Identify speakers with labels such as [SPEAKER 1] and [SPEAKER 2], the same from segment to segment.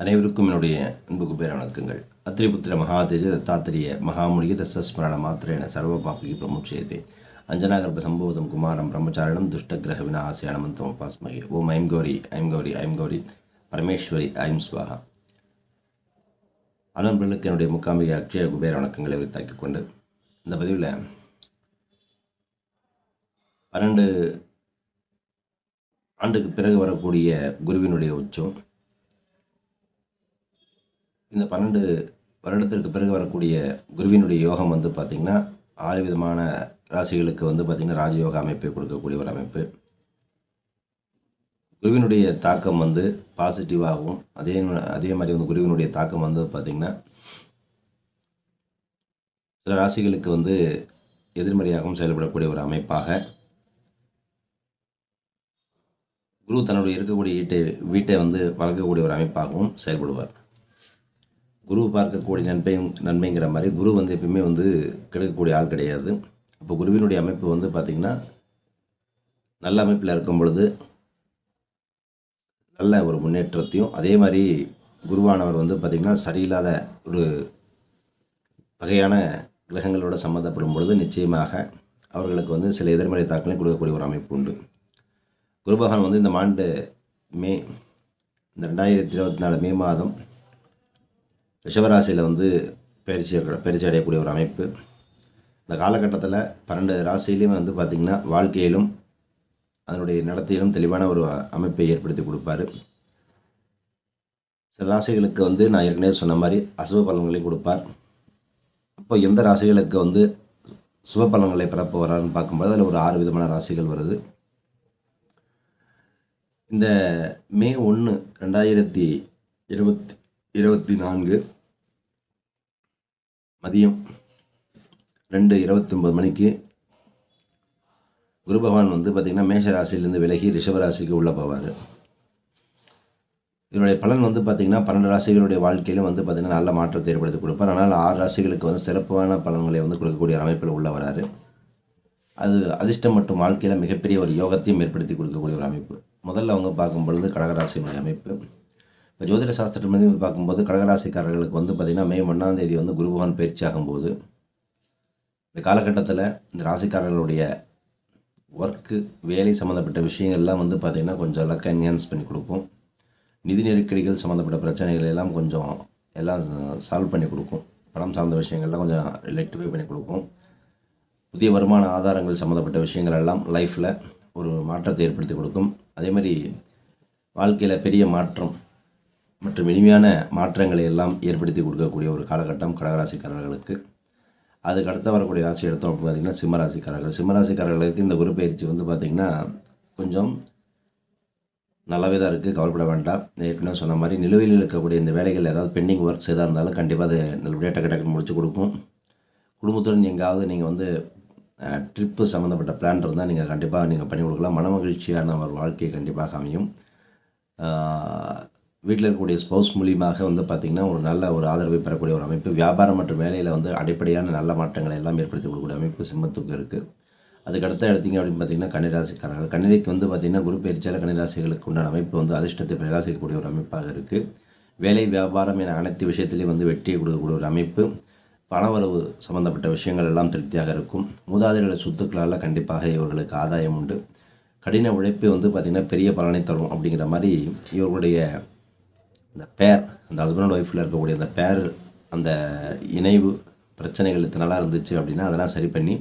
[SPEAKER 1] அனைவருக்கும் என்னுடைய அன்புக்கு பேர் வணக்கங்கள். அத்திரிபுத்திர மகாதேஜ தத்தாத்திரிய மகாமுனிக தசஸ்மரண மாத்திரேன சர்வ பாப்பிக்கு பிரமுட்சயத்தை அஞ்சனாகர்ப சம்போதம் குமாரம் பிரம்மச்சாரணம் துஷ்டகிரக விநாசயானமந்தம் உபாஸ்மகி. ஓம் ஐம் கௌரி ஐம் கௌரி ஐம் கௌரி. பரமேஸ்வரி ஐம் ஸ்வாகா அனம்பர்களுக்கு என்னுடைய முக்காம்பிகை அக்ஷய குபேர வணக்கங்களை உரித்தாக்கிக் கொண்டு இந்த பதிவில் பன்னெண்டு ஆண்டுக்கு பிறகு வரக்கூடிய குருவினுடைய உச்சம் இந்த பன்னெண்டு வருடத்திற்கு பிறகு வரக்கூடிய குருவினுடைய யோகம் வந்து பார்த்திங்கன்னா ஆறு விதமான ராசிகளுக்கு வந்து பார்த்திங்கன்னா ராஜயோக அமைப்பை கொடுக்கக்கூடிய ஒரு அமைப்பு. குருவினுடைய தாக்கம் வந்து பாசிட்டிவாகவும் அதே அதே மாதிரி வந்து குருவினுடைய தாக்கம் வந்து பார்த்திங்கன்னா சில ராசிகளுக்கு வந்து எதிர்மறையாகவும் செயல்படக்கூடிய ஒரு அமைப்பாக குரு தன்னுடைய இருக்கக்கூடிய வீட்டை வீட்டை வந்து வளர்க்கக்கூடிய ஒரு அமைப்பாகவும் செயல்படுவார். குரு பார்க்கக்கூடிய நன்மையும் நன்மைங்கிற மாதிரி குரு வந்து எப்பயுமே வந்து கிடைக்கக்கூடிய ஆள் கிடையாது. அப்போ குருவினுடைய அமைப்பு வந்து பார்த்திங்கன்னா நல்ல அமைப்பில் இருக்கும் பொழுது நல்ல ஒரு முன்னேற்றத்தையும் அதே மாதிரி குருவானவர் வந்து பார்த்திங்கன்னா சரியில்லாத ஒரு வகையான கிரகங்களோட சம்மந்தப்படும் பொழுது நிச்சயமாக அவர்களுக்கு வந்து சில எதிர்மறை தாக்கங்களையும் கொடுக்கக்கூடிய ஒரு அமைப்பு உண்டு. குருபகவான் வந்து இந்த ஆண்டு மே இந்த ரெண்டாயிரத்தி இருபத்தி நாலு மே மாதம் ரிஷபராசியில் வந்து பயிற்சி பயிற்சி அடையக்கூடிய ஒரு அமைப்பு. இந்த காலகட்டத்தில் பன்னெண்டு ராசியிலையும் வந்து பார்த்திங்கன்னா வாழ்க்கையிலும் அதனுடைய நடத்தையிலும் தெளிவான ஒரு அமைப்பை ஏற்படுத்தி கொடுப்பாரு. சில ராசிகளுக்கு வந்து நான் ஏற்கனவே சொன்ன மாதிரி அசுப பலன்களையும் கொடுப்பார். அப்போ எந்த ராசிகளுக்கு வந்து சுப பலன்களை பிறப்பு வரான்னு பார்க்கும்போது அதில் ஒரு ஆறு விதமான ராசிகள் வருது. இந்த மே ஒன்று ரெண்டாயிரத்தி இருபத்தி இருபத்தி நான்கு மதியம் ரெண்டு இருபத்தொம்பது மணிக்கு குரு பகவான் வந்து பார்த்திங்கன்னா மேஷ ராசியிலேருந்து விலகி ரிஷபராசிக்கு உள்ளே போவார். இதனுடைய பலன் வந்து பார்த்திங்கன்னா பன்னெண்டு ராசிகளுடைய வாழ்க்கையிலும் வந்து பார்த்திங்கன்னா நல்ல மாற்றத்தை ஏற்படுத்தி கொடுப்பார். ஆனால் ஆறு ராசிகளுக்கு வந்து சிறப்பான பலன்களை வந்து கொடுக்கக்கூடிய அமைப்பில் உள்ள வராரு. அது அதிர்ஷ்டம் மற்றும் வாழ்க்கையில் மிகப்பெரிய ஒரு யோகத்தையும் ஏற்படுத்தி கொடுக்கக்கூடிய ஒரு அமைப்பு. முதல்ல அவங்க பார்க்கும் பொழுது கடகராசியினுடைய அமைப்பு. இப்போ ஜோதிட சாஸ்திரம் வந்து பார்க்கும்போது கடகராசிக்காரர்களுக்கு வந்து பார்த்திங்கன்னா மே ஒன்றாம் தேதி வந்து குருபகவான் பயிற்சி ஆகும்போது இந்த காலகட்டத்தில் இந்த ராசிக்காரர்களுடைய ஒர்க்கு வேலை சம்மந்தப்பட்ட விஷயங்கள்லாம் வந்து பார்த்திங்கன்னா கொஞ்சம் லக் என்ஹான்ஸ் பண்ணி கொடுக்கும். நிதி நெருக்கடிகள் சம்மந்தப்பட்ட பிரச்சனைகள் எல்லாம் கொஞ்சம் எல்லாம் சால்வ் பண்ணி கொடுக்கும். பணம் சார்ந்த விஷயங்கள்லாம் கொஞ்சம் ரெக்டிஃபை பண்ணி கொடுக்கும். புதிய வருமான ஆதாரங்கள் சம்மந்தப்பட்ட விஷயங்கள் எல்லாம் லைஃப்பில் ஒரு மாற்றத்தை ஏற்படுத்தி கொடுக்கும். அதே மாதிரி வாழ்க்கையில் பெரிய மாற்றம் மற்றும் இனிமையான மாற்றங்களை எல்லாம் ஏற்படுத்தி கொடுக்கக்கூடிய ஒரு காலகட்டம் கடகராசிக்காரர்களுக்கு. அதுக்கு அடுத்த வரக்கூடிய ராசி எடுத்தோம் அப்படின்னு பார்த்திங்கன்னா சிம்மராசிக்காரர்கள். சிம்மராசிக்காரர்களுக்கு இந்த குரு பயிற்சி வந்து பார்த்திங்கன்னா கொஞ்சம் நல்லாவே தான் இருக்குது கவலைப்பட வேண்டாம். ஏற்கனவே சொன்ன மாதிரி நிலுவையில் இருக்கக்கூடிய இந்த வேலைகள் ஏதாவது பெண்டிங் ஒர்க்ஸ் எதாக இருந்தாலும் கண்டிப்பாக அது நல்லபடியாக டக்கு டக்குன்னு முடிச்சு கொடுக்கும். குடும்பத்துடன் எங்காவது நீங்கள் வந்து ட்ரிப்பு சம்மந்தப்பட்ட பிளான் இருந்தால் நீங்கள் கண்டிப்பாக நீங்கள் பண்ணி கொடுக்கலாம். மன மகிழ்ச்சியான ஒரு வாழ்க்கை கண்டிப்பாக அமையும். வீட்டில் இருக்கக்கூடிய ஸ்பௌஸ் மூலியமாக வந்து பார்த்திங்கன்னா ஒரு நல்ல ஒரு ஆதரவை பெறக்கூடிய ஒரு அமைப்பு வியாபாரம் மற்றும் வேலையில் வந்து அடிப்படையான நல்ல மாற்றங்களை எல்லாம் ஏற்படுத்தி கொடுக்கக்கூடிய அமைப்பு சிம்மத்துக்கு இருக்குது அதுக்கடுத்த எடுத்திங்க அப்படின்னு பார்த்தீங்கன்னா கன்னிராசிக்காரர்கள். கன்னிரைக்கு வந்து பார்த்திங்கன்னா குரு பயிற்சியாளர் கன்னிராசிகளுக்கு உண்டான அமைப்பு வந்து அதிர்ஷ்டத்தை பிரகாசிக்கக்கூடிய ஒரு அமைப்பாக இருக்குது வேலை வியாபாரம் என அனைத்து விஷயத்திலையும் வந்து வெற்றியை கொடுக்கக்கூடிய ஒரு அமைப்பு. பணவரவு சம்மந்தப்பட்ட விஷயங்கள் எல்லாம் திருப்தியாக இருக்கும். மூதாதையர்கள சொத்துக்களால் கண்டிப்பாக இவர்களுக்கு ஆதாயம் உண்டு. கடின உழைப்பு வந்து பார்த்திங்கன்னா பெரிய பலனை தரும் அப்படிங்கிற மாதிரி இவர்களுடைய இந்த பேர் அந்த ஹஸ்பண்ட் அண்ட் ஒய்ஃபில் இருக்கக்கூடிய அந்த பேர் அந்த இணைவு பிரச்சனைகள் இத்தனாலாம் இருந்துச்சு அப்படின்னா அதெல்லாம் சரி பண்ணி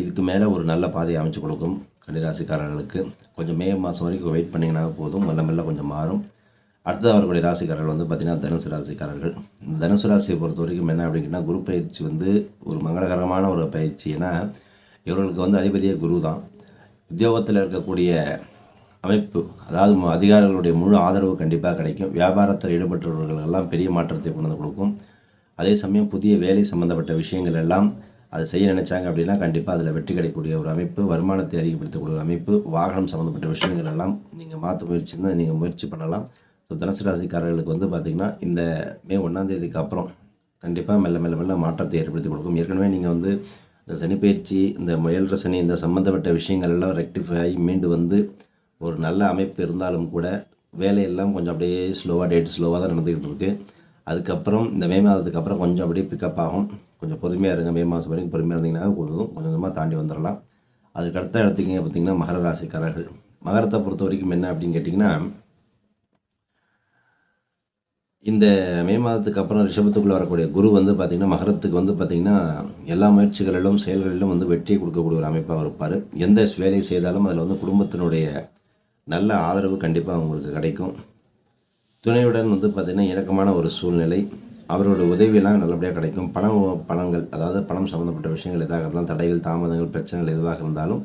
[SPEAKER 1] இதுக்கு மேலே ஒரு நல்ல பாதையை அமைச்சு கொடுக்கும் கன்னிராசிக்காரர்களுக்கு. கொஞ்சம் மே மாதம் வரைக்கும் வெயிட் பண்ணிங்கன்னா போதும். மெல்ல மெல்ல கொஞ்சம் மாறும். அடுத்தது அவர்களுடைய ராசிக்காரர்கள் வந்து பார்த்திங்கன்னா தனுசு ராசிக்காரர்கள். இந்த தனுசு ராசியை பொறுத்த வரைக்கும் என்ன அப்படின்னா குரு பயிற்சி வந்து ஒரு மங்களகரமான ஒரு பயிற்சி. ஏன்னா இவர்களுக்கு வந்து அதிபதியே குரு தான் உத்தியோகத்தில் இருக்கக்கூடிய அமைப்பு அதாவது அதிகாரிகளுடைய முழு ஆதரவு கண்டிப்பாக கிடைக்கும். வியாபாரத்தில் ஈடுபட்டவர்கள் எல்லாம் பெரிய மாற்றத்தை கொண்டு வந்து கொடுக்கும். அதே சமயம் புதிய வேலை சம்மந்தப்பட்ட விஷயங்கள் எல்லாம் அதை செய்ய நினைச்சாங்க அப்படின்னா கண்டிப்பாக அதில் வெற்றி கிடைக்கக்கூடிய ஒரு அமைப்பு வருமானத்தை அதிகப்படுத்தக்கூடிய அமைப்பு வாகனம் சம்மந்தப்பட்ட விஷயங்கள் எல்லாம் நீங்கள் மாற்ற முயற்சின்னா நீங்கள் முயற்சி பண்ணலாம். ஸோ தனுசு ராசிக்காரர்களுக்கு வந்து பார்த்திங்கன்னா இந்த மே ஒன்றாந்தேதிக்கு அப்புறம் கண்டிப்பாக மெல்ல மெல்ல மெல்ல மாற்றத்தை ஏற்படுத்தி கொடுக்கும். ஏற்கனவே நீங்கள் வந்து இந்த சனிப்பயிற்சி இந்த முயல்ற சனி இந்த சம்மந்தப்பட்ட விஷயங்கள் எல்லாம் ரெக்டிஃபை ஆகி மீண்டு வந்து ஒரு நல்ல அமைப்பு இருந்தாலும் கூட வேலையெல்லாம் கொஞ்சம் அப்படியே ஸ்லோவாக டேட் ஸ்லோவாக தான் நடந்துக்கிட்டு இருக்குது அதுக்கப்புறம் இந்த மே மாதத்துக்கு அப்புறம் கொஞ்சம் அப்படியே பிக்கப் ஆகும். கொஞ்சம் பொறுமையாக இருங்க. மே மாதம் வரைக்கும் பொறுமையாக இருந்தீங்கன்னா கொஞ்சம் கொஞ்சம் கொஞ்சமாக தாண்டி வந்துடலாம். அதுக்கு அடுத்த இடத்துக்கு பார்த்தீங்கன்னா மகர ராசிக்காரர்கள். மகரத்தை பொறுத்த வரைக்கும் என்ன அப்படின்னு கேட்டிங்கன்னா இந்த மே மாதத்துக்கு அப்புறம் ரிஷபத்துக்குள்ளே வரக்கூடிய குரு வந்து பார்த்திங்கன்னா மகரத்துக்கு வந்து பார்த்திங்கன்னா எல்லா முயற்சிகளிலும் செயல்களிலும் வந்து வெற்றியை கொடுக்கக்கூடிய ஒரு அமைப்பாக இருப்பார். எந்த வேலையை செய்தாலும் அதில் வந்து குடும்பத்தினுடைய நல்ல ஆதரவு கண்டிப்பாக உங்களுக்கு கிடைக்கும். துணையுடன் வந்து பார்த்திங்கன்னா இணக்கமான ஒரு சூழ்நிலை. அவரோட உதவியெல்லாம் நல்லபடியாக கிடைக்கும். பணம் பணங்கள் அதாவது பணம் சம்மந்தப்பட்ட விஷயங்கள் எதாக இருந்தாலும் தடைகள் தாமதங்கள் பிரச்சனைகள் எதுவாக இருந்தாலும்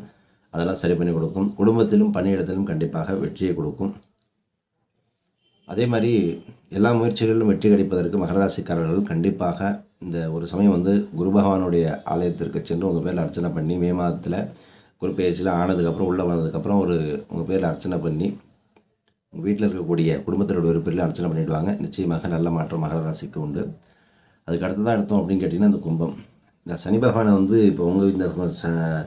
[SPEAKER 1] அதெல்லாம் சரி பண்ணி கொடுக்கும். குடும்பத்திலும் பணியிடத்திலும் கண்டிப்பாக வெற்றியை கொடுக்கும். அதே மாதிரி எல்லா முயற்சிகளிலும் வெற்றி கிடைப்பதற்கு மகராசிக்காரர்கள் கண்டிப்பாக இந்த ஒரு சமயம் வந்து குரு பகவானுடைய ஆலயத்திற்கு சென்று உங்கள் பேரில் அர்ச்சனை பண்ணி மே மாதத்தில் குறிப்பு ஏஜ்லாம் ஆனதுக்கப்புறம் உள்ளே வந்ததுக்கப்புறம் ஒரு உங்கள் பேரில் அர்ச்சனை பண்ணி உங்கள் வீட்டில் இருக்கக்கூடிய குடும்பத்தினோட ஒரு பேரில் அர்ச்சனை பண்ணிவிடுவாங்க நிச்சயமாக நல்ல மாற்றம் மகர ராசிக்கு உண்டு. அதுக்கு அடுத்ததான் எடுத்தோம் அப்படின்னு கேட்டிங்கன்னா இந்த கும்பம். இந்த சனி பகவானை வந்து இப்போ உங்கள் இந்த ச-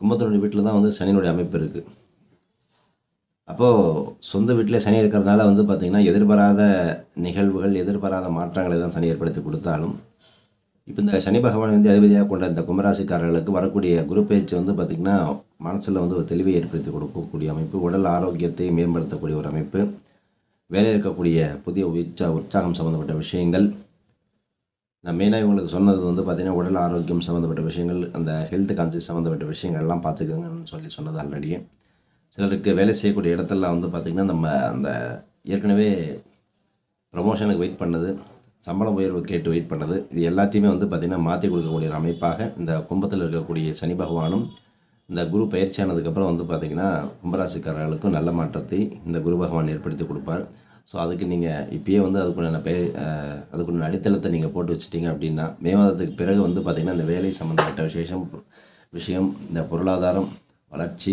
[SPEAKER 1] கும்பத்தினுடைய வீட்டில் தான் வந்து சனியினுடைய அமைப்பு இருக்குது அப்போது சொந்த வீட்டில் சனி இருக்கிறதுனால வந்து பார்த்திங்கன்னா எதிர்பாராத நிகழ்வுகள் எதிர்பாராத மாற்றங்களை தான் சனி ஏற்படுத்தி கொடுத்தாலும் இப்போ இந்த சனி பகவான் வந்து அதிபதியாக கொண்ட இந்த கும்பராசிக்காரர்களுக்கு வரக்கூடிய குரு பயிற்சி வந்து பார்த்திங்கன்னா மனசில் வந்து ஒரு தெளிவை ஏற்படுத்தி கொடுக்கக்கூடிய அமைப்பு உடல் ஆரோக்கியத்தை மேம்படுத்தக்கூடிய ஒரு அமைப்பு வேலையில் இருக்கக்கூடிய புதிய உற்சா உற்சாகம் சம்மந்தப்பட்ட விஷயங்கள். நான் மெயினாக இவங்களுக்கு சொன்னது வந்து பார்த்திங்கன்னா உடல் ஆரோக்கியம் சம்மந்தப்பட்ட விஷயங்கள் அந்த ஹெல்த் கான்சியஸ் சம்மந்தப்பட்ட விஷயங்கள்லாம் பார்த்துக்கோங்கன்னு சொல்லி சொன்னது ஆல்ரெடி சிலருக்கு வேலை செய்யக்கூடிய இடத்துலலாம் வந்து பார்த்திங்கன்னா நம்ம அந்த ஏற்கனவே ப்ரமோஷனுக்கு வெயிட் பண்ணது. சம்பள உயர்வு கேட்டு வெயிட் பண்ணுறது இது எல்லாத்தையுமே வந்து பார்த்திங்கன்னா மாற்றி கொடுக்கக்கூடிய அமைப்பாக இந்த கும்பத்தில் இருக்கக்கூடிய சனி பகவானும் இந்த குரு பயிற்சியானதுக்கப்புறம் வந்து பார்த்திங்கன்னா கும்பராசிக்காரர்களுக்கும் நல்ல மாற்றத்தை இந்த குரு பகவான் ஏற்படுத்தி கொடுப்பார். ஸோ அதுக்கு நீங்கள் இப்பயே வந்து அதுக்குண்டான பே அஹ், அதுக்குண்டான அடித்தளத்தை நீங்கள் போட்டு வச்சிட்டிங்க அப்படின்னா மே மாதத்துக்கு பிறகு வந்து பார்த்திங்கன்னா இந்த வேலை சம்மந்தப்பட்ட விசேஷம் விஷயம் இந்த பொருளாதாரம் வளர்ச்சி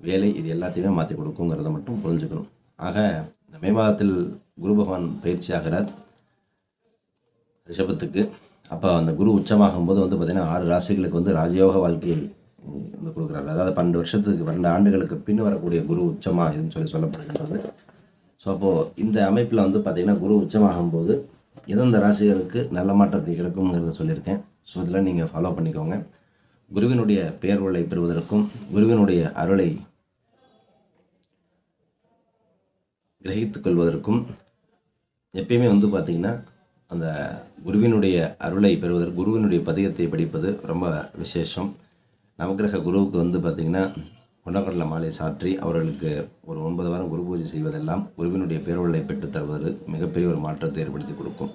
[SPEAKER 1] வேலை இது எல்லாத்தையுமே மாற்றி கொடுக்குங்கிறத மட்டும் புரிஞ்சுக்கணும். ஆக இந்த மே மாதத்தில் குரு பகவான் பயிற்சி ஆகிறார் ரிஷபத்துக்கு. அப்போ அந்த குரு உச்சமாகும் போது வந்து பார்த்திங்கன்னா ஆறு ராசிகளுக்கு வந்து ராஜயோக வாழ்க்கையை வந்து கொடுக்குறாரு. அதாவது பன்னெண்டு வருஷத்துக்கு பன்னெண்டு ஆண்டுகளுக்கு பின் வரக்கூடிய குரு உச்சமாக இதுன்னு சொல்லி சொல்லப்படுகின்றது. ஸோ அப்போது இந்த அமைப்பில் வந்து பார்த்திங்கன்னா குரு உச்சமாகும் போது எந்தெந்த ராசிகளுக்கு நல்ல மாற்றத்தை கிடைக்குங்கிறத சொல்லியிருக்கேன். ஸோ இதெல்லாம் நீங்கள் ஃபாலோ பண்ணிக்கோங்க. குருவினுடைய பெயர்வுகளை பெறுவதற்கும் குருவினுடைய அருளை கிரகித்துக் கொள்வதற்கும் எப்பயுமே வந்து பார்த்திங்கன்னா அந்த குருவினுடைய அருளை பெறுவதற்கு குருவினுடைய பதிகத்தை படிப்பது ரொம்ப விசேஷம். நவக்கிரக குருவுக்கு வந்து பார்த்திங்கன்னா கொண்டக்கடலை மாலை சாற்றி அவர்களுக்கு ஒரு ஒன்பது வாரம் குரு பூஜை செய்வதெல்லாம் குருவினுடைய பேரொருளை பெற்றுத் தருவது மிகப்பெரிய ஒரு மாற்றத்தை ஏற்படுத்தி கொடுக்கும்.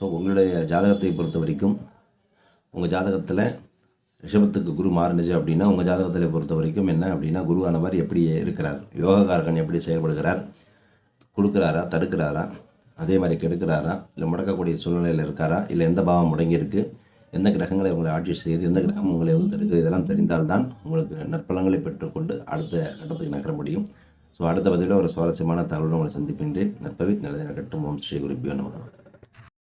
[SPEAKER 1] ஸோ உங்களுடைய ஜாதகத்தை பொறுத்த வரைக்கும் உங்கள் ஜாதகத்தில் ரிஷபத்துக்கு குரு மாறுனுச்சு அப்படின்னா உங்கள் ஜாதகத்தில் பொறுத்த வரைக்கும் என்ன அப்படின்னா குருவானவர் எப்படி இருக்கிறார். யோகக்காரகன் எப்படி செயல்படுகிறார்? கொடுக்குறாரா? தடுக்கிறாரா? அதே மாதிரி கெடுக்கிறாரா? இல்லை முடக்கக்கூடிய சூழ்நிலையில் இருக்காரா? இல்லை எந்த பாவம் முடங்கியிருக்கு? எந்த கிரகங்களை உங்களை ஆட்சி செய்யுது எந்த கிரகம் உங்களை வந்து தடுக்குது? இதெல்லாம் தெரிந்தால்தான் உங்களுக்கு நற்பலங்களை பெற்றுக்கொண்டு அடுத்த கட்டத்துக்கு நகர முடியும். ஸோ அடுத்த பதிவில் ஒரு சுவாரஸ்யமான தகவலோடு உங்களை சந்திப்பின்றேன். நற்பவி நல்லது நடக்கட்டும். ஓம் ஸ்ரீ குருப்பியோ நமக்கு